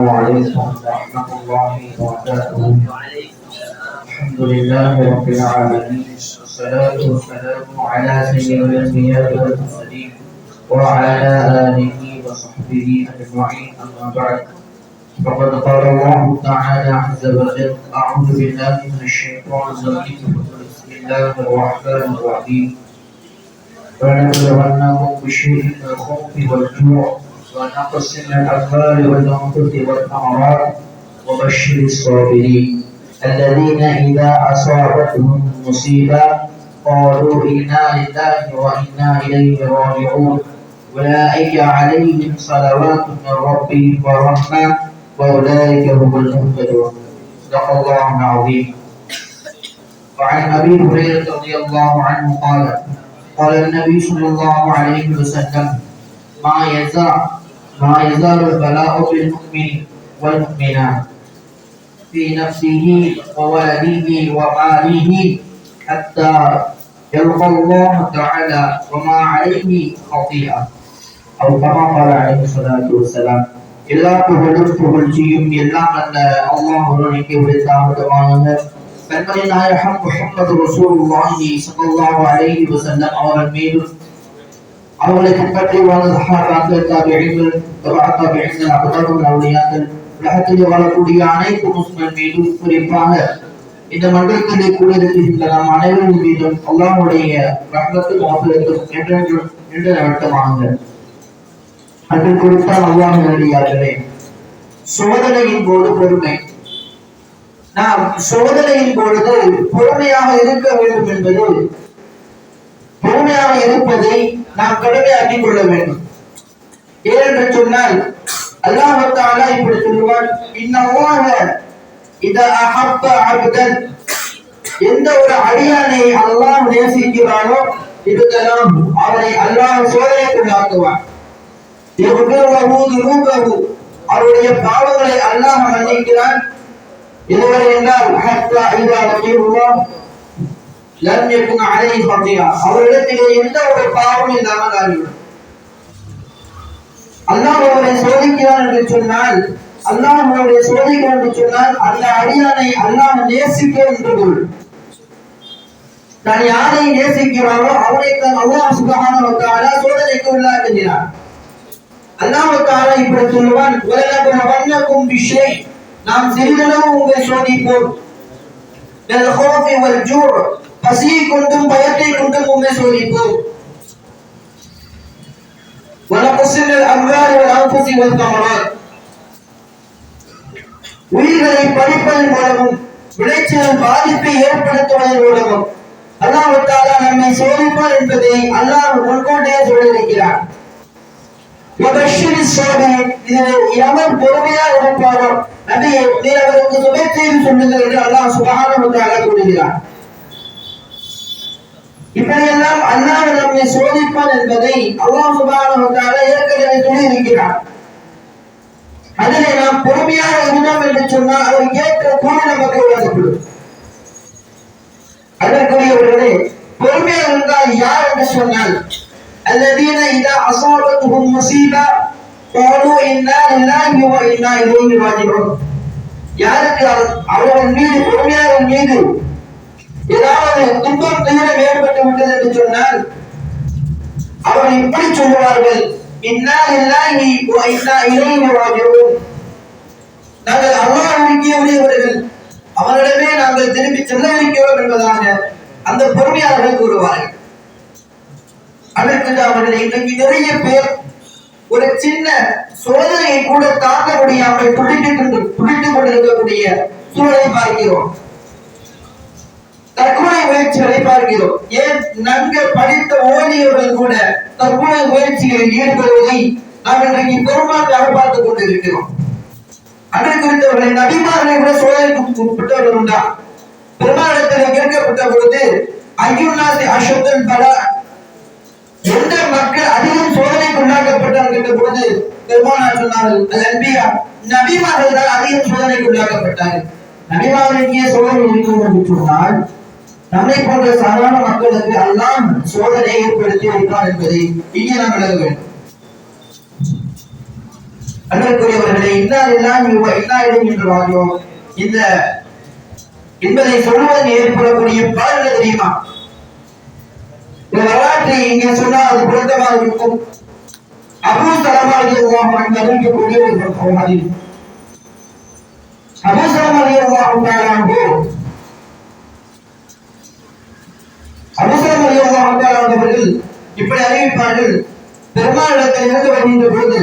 وعليكم ورحمة الله وبركاته. الحمد لله رب العالمين والصلاة والسلام على سيد الأنبياء والمرسلين وعلى آله وصحبه أجمعين أما بعد فقد قال الله تعالى عز وجل أعوذ بالله من الشيطان الرجيم بسم الله الرحمن الرحيم ونبلونكم بشيء من الخوف والجوع ونقص من الأموال والأنفس والثمرات وبشر الصابرين الذين إذا أصابتهم مصيبة قالوا إنا لله وإنا إليه راجعون. أولئك عليهم صلوات من ربهم ورحمة وأولئك هم المهتدون. صدق الله العظيم. وعن أبي هريرة رضي الله عنه قال قال النبي صلى الله عليه وسلم ما يزال ما يزال البلاء بالمؤمن والمؤمنات في نفسه وولده وماله حتى يلقى الله تعالى وما عليه خطيئة أو كما قال عليه الصلاة والسلام எல்லா புகழும் புகழ்ச்சியும் எல்லாம் அல்ல அல்லாஹ் ஒருவனுக்கு உரித்தாகட்டமாக கண்மணி நாயகம் முஹம்மது ரசூலுல்லாஹி ஸல்லல்லாஹு அலைஹி வஸல்லம் அவர்கள் மீதும் அவர்களை பின்பற்றி வாழ்ந்த சஹாபாக்கள் தாபிஈன்கள் தபா தாபிஈன்கள் அபதார்கள் அவுலியாக்கள் உலகத்தில் வாழக்கூடிய அனைத்து முஸ்லிம் மீதும் குறிப்பாக இந்த மன்றத்திலே கூட இருக்கின்ற நாம் அனைவரின் மீதும் அல்லாஹ்வுடைய ரஹ்மத்தும் மஃபிரத்தும் என்றென்றும் என்று நடத்தமாக அன்று குறித்தால் அல்லாஹ் நடிகார்களே சோதனையின் போது பொறுமை நாம் சோதனையின் பொழுது பொறுமையாக இருக்க வேண்டும் என்பது பொறுமையாக இருப்பதை நாம் கடமையாக்கிக் கொள்ள வேண்டும். ஏனென்று சொன்னால் அல்லாஹால இப்படி சொல்லுவார் இன்னமாக இத அஹப்ப அபுதன். எந்த ஒரு அடியானை அல்லாஹ் நேசிக்கிறானோ இதுதெல்லாம் அவனை அல்லாஹ் சோதனைக்குள்ளாக்குவான். அவருடைய பாவங்களை அல்லாஹ் மன்னிக்கிறான். இதுவரை என்றால் ஹத்தா இதா லம் யகுன் அலைஹி ஹதியா அவரிடத்திலே எந்த ஒரு பாவமும் இல்லாமல் ஆகிவிடும். அல்லாஹ் அவரை சோதிக்கிறான் என்று சொன்னால் அல்லாஹ் அவரை சோதிக்கிறான் என்று சொன்னால் அந்த அடியானை அல்லாஹ் நேசிக்க என்று பொருள் தான் யாரை நேசிக்கிறாரோ அவரை தான் அல்லாஹ் சுபஹானஹு வ சோதனைக்கு உள்ளாக்குகிறார் அல்லாஹ் தஆலா இப்படி சொல்லுவான் உலகம் வண்ணக்கும் பிஷை நாம் சிறிதளவு உங்களை சோதிப்போம். மினல் ஹௌஃபி வல் ஜூ பசியை கொண்டும் பயத்தை கொண்டும் உங்களை சோதிப்போம் வலகுஸ்ஸில் அம்வால் வல் அன்ஃபுஸி வல் தமராத் உயிர்களை பறிப்பதன் மூலமும் விளைச்சல் பாதிப்பை ஏற்படுத்துவதன் மூலமும் அல்லாஹ் தஆலா நம்மை சோதிப்பார் என்பதை அல்லாஹ் முன்கூட்டியே சொல்லியிருக்கிறார் وبشر الصابرين இதில் எவர் பொறுமையாக இருப்பாரோ நபியே நீர் அவருக்கு சுப செய்தி சொல்லுங்கள் என்று அல்லாஹ் சுபஹானஹு வ தஆலா கூறுகிறார் இப்படியெல்லாம் அல்லாஹ் நம்மை சோதிப்பான் என்பதை அல்லாஹ் சுபஹானஹு வ தஆலா ஏற்கனவே சொல்லி இருக்கிறார் அதிலே நாம் பொறுமையாக இருந்தோம் என்று சொன்னால் அதற்கு ஏற்ற கூலி நமக்கு வழங்கப்படும் அதற்குரியவர்களே பொறுமையாக இருந்தால் யார் என்று சொன்னால் الذين إذا أصابتهم مصيبة قالوا إنا لله وإنا إليه راجعون யாருக்கு அவர்கள் மீது பொறுமையாளர் மீது ஏதாவது துன்பம் அவர்கள் இப்படி சொல்லுவார்கள். இன்னா இல்லாஹி வ இன்னா இலைஹி ராஜிஊன். நாங்கள் அவரிடமே நாங்கள் திரும்பி செல்ல வைக்கிறோம் என்பதாக அந்த பொறுமையாளர்கள் கூறுவார்கள். அதற்கு அவர்கள் இன்றைக்கு நிறைய பேர் ஒரு சின்ன சோதனையை கூட தாங்க முடியாமல் துடித்துக் துடித்துக் கொண்டிருக்கக்கூடிய சூழலை பார்க்கிறோம். தற்கொலை முயற்சிகளை பார்க்கிறோம் ஏன்? நன்கு படித்த ஓவியர்கள் கூட தற்கொலை முயற்சிகளில் ஈடுபடுவதை நாம் இன்றைக்கு பெரும்பாலாக பார்த்துக் கொண்டிருக்கிறோம். அதனை குறித்தவர்களை நபிமார்களை கூட சோதனைக்கு உட்பட்டவர்கள் உண்டா? பெருமாளத்தில் கேட்கப்பட்ட பொழுது ஐயுநாசி அசோகன் பல எந்த மக்கள் அதிகம் சோதனைக்கு உள்ளாக்கப்பட்டார்கள்? என்ற பொழுது பெருமானார் சொன்னார்கள் அது அன்பியா நபிமார்கள் தான் அதிகம் சோதனைக்கு உள்ளாக்கப்பட்டார்கள். நபிமார்களுக்கே சோதனை இருக்கும் என்று சொன்னால் நம்மை போன்ற சாதாரண மக்களுக்கு எல்லாம் சோதனை ஏற்படுத்தி வைப்பார் என்பதை இங்கே நாம் விளங்க வேண்டும். அன்பிற்குரியவர்களே இன்னால் எல்லாம் இன்னாயிடும் என்று வாழ்வோம் இந்த என்பதை சொல்வதன் ஏற்படக்கூடிய பலன் தெரியுமா? இந்த வரலாற்றை இங்கே சொன்னால் அது பொருத்தமாக இருக்கும். அபு சலமாலி அல்லாஹ் அறிவிக்கக்கூடிய ஒரு ஹதீஸ் அபு சலமாலி அல்லாஹ் தாலாஹு அபு சலமாகி அல்லாஹ் அவர்கள் இப்படி அறிவிப்பார்கள். பெருமாளிடத்தில் இருந்து வருகின்ற பொழுது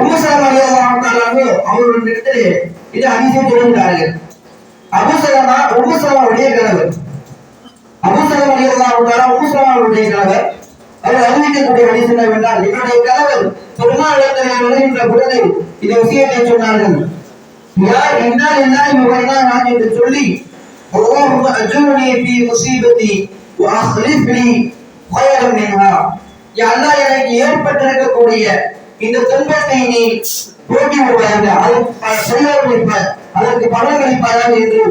உம்மசலம் அலியல்லாஹு தாலாஹு அவர்களிடத்திலே இது அதிசயம் சொல்கிறார்கள் அபு சலமா கிழவர் கணவர். அபுசலம் அலியல்லாஹு தாலா உம்மசலமாவுடைய கணவர்? அவர் அறிவிக்கக்கூடிய வழி என்னவென்றால் என்னுடைய கணவர் பெருமாளிடத்தில் வருகின்ற பொழுது இந்த விஷயத்தை சொன்னார்கள். யார் என்னால் என்ன இவர்னா நான் என்று சொல்லி اللهم أجرني في مصيبتي وأخلف لي خيرا منها யா அல்லாஹ் எனக்கு ஏற்பட்டிருக்கக்கூடிய இந்த துன்பத்தை நீ போக்கி விடுவாயாக அது சரியாக அதற்கு பலன் அளிப்பாயாக என்று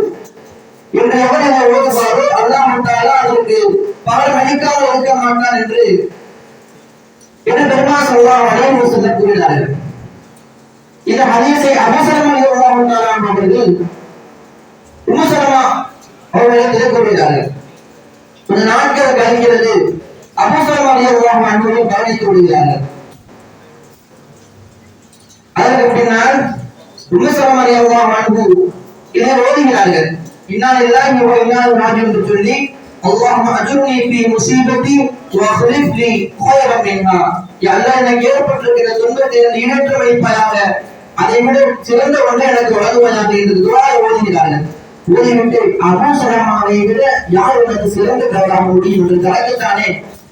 என்று எவர் இதை ஓதுவாரோ அல்லாஹ் தாலா அதற்கு பலன் அளிக்காமல் இருக்க மாட்டான் என்று என்று பெருமா சொல்லாம் அனைவரும் சொல்ல கூறினார்கள் இந்த ஹதீஸை அபசரம் அல்லாஹ் அவர்கள் உமசலமா அவர்களிடத்தில் கூறுகிறார்கள் கொஞ்ச நாட்கள் கழிக்கிறது அபசரம் அல்லாஹ் அன்புடன் கவனித்து விடுகிறார்கள் அதற்கு பின்னால் உமசலம் அல்லாஹ் அன்பு இதை ஓதுகிறார்கள் இன்னால் எல்லாம் இன்னால் ராஜ் என்று சொல்லி اللهم اجرني في مصيبتي واخلف لي خيرا منها யா அல்லாஹ் எனக்கு ஏற்பட்டிருக்கிற துன்பத்தை எனக்கு இணைத்து வைப்பாயாக அதை விட சிறந்த ஒன்றை எனக்கு வழங்குவாயாக என்று துவாய் ஓதுகிறார்கள் ஓதிவிட்டு அபூசரமானை விட யார் உனக்கு சிறந்த கடவுளாக முடியும் என்று தனக்குத்தானே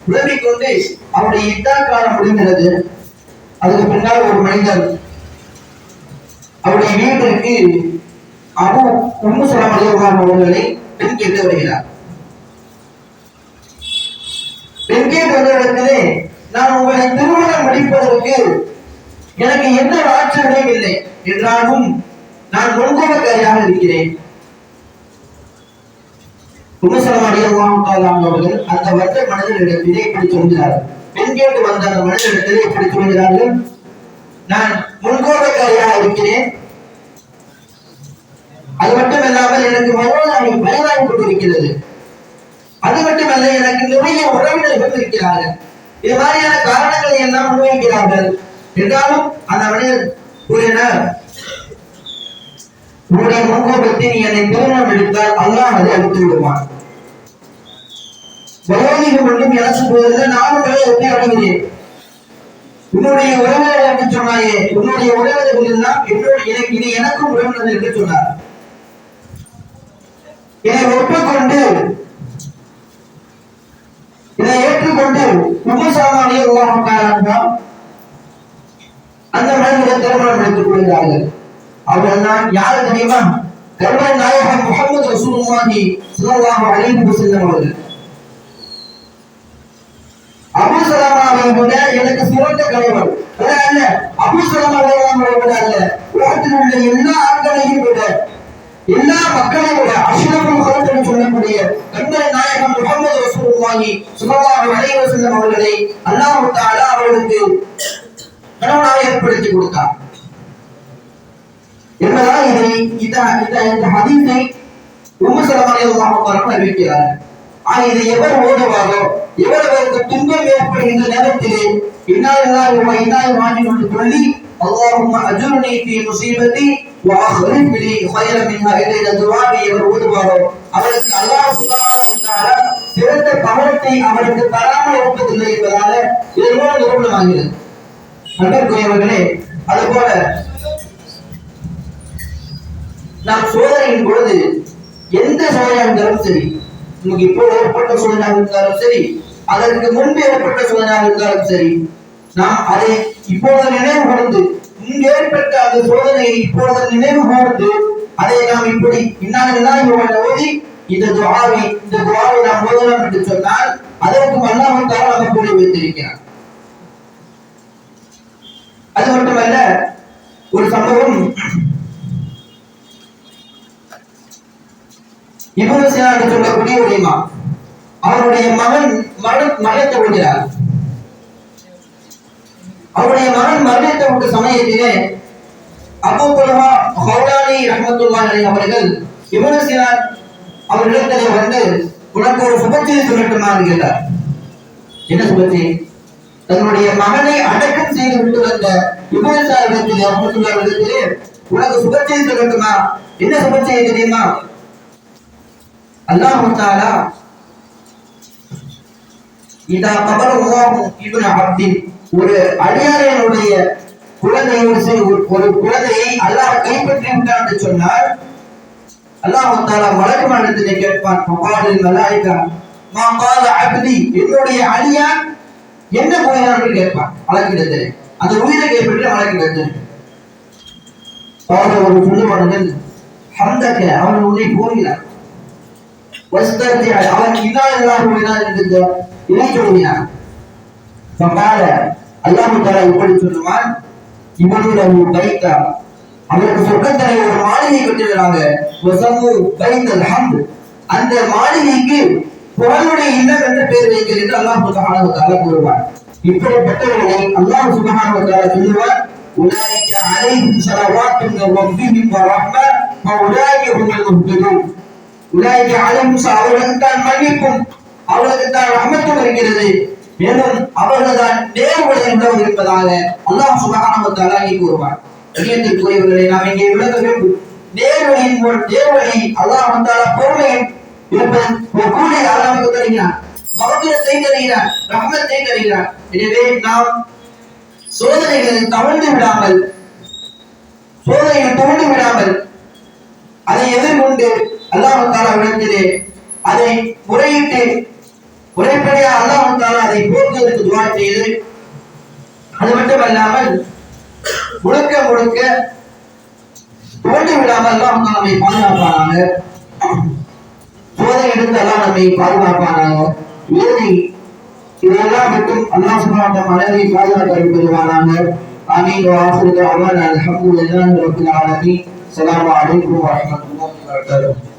உதவிக் கொண்டு அவருடைய இத்தா காலம் முடிந்தது. அதுக்கு பின்னால் ஒரு மனிதன் அவருடைய வீட்டிற்கு அபு உம்மு சலாம் அலிவான் அவர்களை பெண் கேட்டு வருகிறார். பெண் கேட்டு வந்த நான் உங்களை திருமணம் முடிப்பதற்கு எனக்கு எந்த ஆட்சேபனையும் இல்லை. என்றாலும் நான் முன்கோபக்காரியாக இருக்கிறேன். உம்மசலம் அலிவான் அவர்கள் அந்த வர்க்க மனிதனிடத்திலே இப்படி சொல்கிறார்கள் பெண் கேட்டு வந்த அந்த மனிதனிடத்திலே இப்படி சொல்கிறார்கள். நான் முன்கோட்டக்காரியாக இருக்கிறேன். அது மட்டுமல்லாமல் எனக்கு வயதாகி வயதாகி கொண்டிருக்கிறது. அது மட்டுமல்ல எனக்கு நிறைய உறவினர்கள் இருக்கிறார்கள் இது மாதிரியான காரணங்களை எல்லாம் முன்வைக்கிறார்கள் என்றாலும் அந்த மனிதர் கூறினார் உன்னுடைய முன்கோபத்தை நீ என்னை திருமணம் எடுத்தால் அல்லாஹ் அதை அழித்து விடுவான் வயோதிகம் மட்டும் எனக்கு போவதில்லை நானும் எப்படி அடைகிறேன் உன்னுடைய உறவினர் என்று சொன்னாயே உன்னுடைய உறவினர்கள் எல்லாம் என்னுடைய இது எனக்கும் உறவினர் என்று சொன்னார். இதை ஒப்புக்கொண்டு இதை ஏற்றுக்கொண்டு உபசாமானிய உருவாக்கினார் அந்த மனிதரை திருமணம் எடுத்துக் கொள்கிறார்கள். அவர்கள் தான் யாரு தெரியுமா? கர்மன் நாயகன் முகமது ரசூலுல்லாஹி ஸல்லல்லாஹு அலைஹி வஸல்லம் அவர்கள். அபு சலமாவை எனக்கு சிறந்த கலைவர் அல்ல அபு சலமாவை விட அல்ல. உலகத்தில் உள்ள எல்லா ஆண்களையும் விட எல்லா மக்களையும் விட அஷ்ரஃபுல் ஹல்க் என்று சொல்லக்கூடிய கண்கள் நாயகம் முகமது ரசூலுல்லாஹி ஸல்லல்லாஹு அலைஹி வஸல்லம் அவர்களை அல்லாஹ் தஆலா அவர்களுக்கு கணவனாக ஏற்படுத்தி கொடுத்தார். என்பதால் இதை இந்த இந்த இந்த ஹதீஸை உம்மு சலமா ரலியல்லாஹு தஆலா அறிவிக்கிறார் ஆக இதை எவர் ஓதுவாரோ எவர் அவருக்கு துன்பம் ஏற்படுகின்ற நேரத்திலே இன்னாலில்லாஹி வ இன்னா இலைஹி ராஜிஊன் என்று சொல்லி اللهم اجرني في مصيبتي واخرج لي خيرا منها என்ற துஆவை எவர் ஓதுவாரோ அவருக்கு அல்லாஹ் சுப்ஹானஹு வ தஆலா சிறந்த பவனத்தை அவருக்கு தராமல் இருப்பதில்லை என்பதால இதனோடு நிரூபணமாகிறது அன்புக்குரியவர்களே அதுபோல நாம் சோதனையின் பொழுது எந்த சோதனையாக இருந்தாலும் சரி உங்களுக்கு இப்போ ஏற்பட்ட சோதனையாக இருந்தாலும் சரி அதற்கு முன்பு ஏற்பட்ட சோதனையாக இருந்தாலும் சரி நாம் அதை இப்போது நினைவு கூர்ந்து இங்கு ஏற்பட்ட அந்த சோதனையை இப்போது நினைவு கூர்ந்து அதை நாம் இப்படி இன்னாலெல்லாம் இவனை ஓதி இந்த துவாவை இந்த துவாவை நாம் ஓதலாம் என்று சொன்னால் அதற்கு அல்லாஹ் நமக்கு கூறி வைத்திருக்கிறார். அது மட்டுமல்ல ஒரு சம்பவம் இவரு என்று சொல்லக்கூடிய ஒரு இமாம். அவருடைய மகன் மகன் மகன் தொழுகிறார் அவருடைய மகன் மரணித்த விட்ட சமயத்திலே அபு குலஹா ஹவுலானி ரஹமத்துல்லாஹி அவர்கள் இவரு சினான் அவர்களிடத்திலே வந்து உனக்கு ஒரு சுபத்தியை சொல்லட்டுமா? கேட்டார். என்ன சுபத்தி? தன்னுடைய மகனை அடக்கம் செய்து விட்டு வந்த இப்னு இடத்திலே ரஹமத்துல்லாஹி இடத்திலே உனக்கு சுபத்தியை சொல்லட்டுமா? என்ன சுபத்தியை தெரியுமா? அல்லாஹு தாலா இதா கபர் இவன் அப்தின் ஒரு அடியாரனுடைய குழந்தையை ஒரு ஒரு- குழந்தையை அல்லாஹ் கைப்பற்றி விட்டான் என்று சொன்னால் அல்லாஹ் தாலா மலக்கு கேட்பான் மகாலில் மலாய்கா மா கால அப்தி? என்னுடைய அடியான் என்ன போயினான் என்று கேட்பான் மலக்கிடத்திலே அந்த உயிரை கைப்பற்றி மலக்கிடத்திலே அவர்கள் ஒரு சொல்லுவானவன் ஹம்தக அவன் உன்னை கூறுகிறார் அவன் இன்னாலும் இணை சொல்கிறான் சொன்னால அல்லாஹு தாலா இப்படி சொல்லுவான் இவனுடைய பைத்தா அவருக்கு சொர்க்கத்தலை ஒரு மாளிகை கட்டிடுறாங்க அந்த மாளிகைக்கு புகழுடைய இல்லம் என்ற பெயர் வைக்கிறது என்று அல்லாஹ் சுபஹானு தாலா கூறுவார் இப்படிப்பட்டவர்களை அல்லாஹ் சுபஹானு தாலா சொல்லுவார் உலாய்க்கு அலைஹிம் ஸலவாத்தும் ரப்பிஹிம் வ ரஹ்ம வ உலாய்க்கு ஹுமுல் முஹ்ததூன் உலாயிக அலைஹிம் அவர்களுக்கு தான் மன்னிப்பும். அவர்களுக்கு தான் அமைத்தும் இருக்கிறது. மேலும் அவர்கள் தான் நேர்வழி உள்ளவர் இருப்பதாக அல்லாஹ் சுபஹானஹு வ கூறுவார். இணையத்தில் கூறியவர்களை நாம் இங்கே விளக்க வேண்டும். நேர்வழியின் நேர்வழி அல்லாஹ் வந்தால பொறுமையும் இருப்பது ஒரு கூலி அல்லாஹ் நமக்கு தருகிறான். மகத்துவத்தை தருகிறான். தருகிறான். எனவே நாம் சோதனைகளில் தவழ்ந்து விடாமல் சோதனைகள் துவண்டு விடாமல் அதை எதிர்கொண்டு அல்லாஹு தாலா இடத்திலே அதை முறையிட்டு முறைப்படியாக அல்லாஹு தாலா அதை போக்குவதற்கு துவா செய்து அது மட்டுமல்லாமல் முழுக்க முழுக்க தோண்டி விடாமல் அல்லாஹ் தாலா நம்மை பாதுகாப்பானாங்க சோதனை எடுத்து அல்லாஹ் நம்மை பாதுகாப்பானாங்க இறுதி இதெல்லாம் மட்டும் அல்லாஹ் சுப்ஹானஹு மனதை பாதுகாக்க பெறுவானாங்க دعوانا الحمد لله رب العالمين السلام عليكم ورحمة الله وبركاته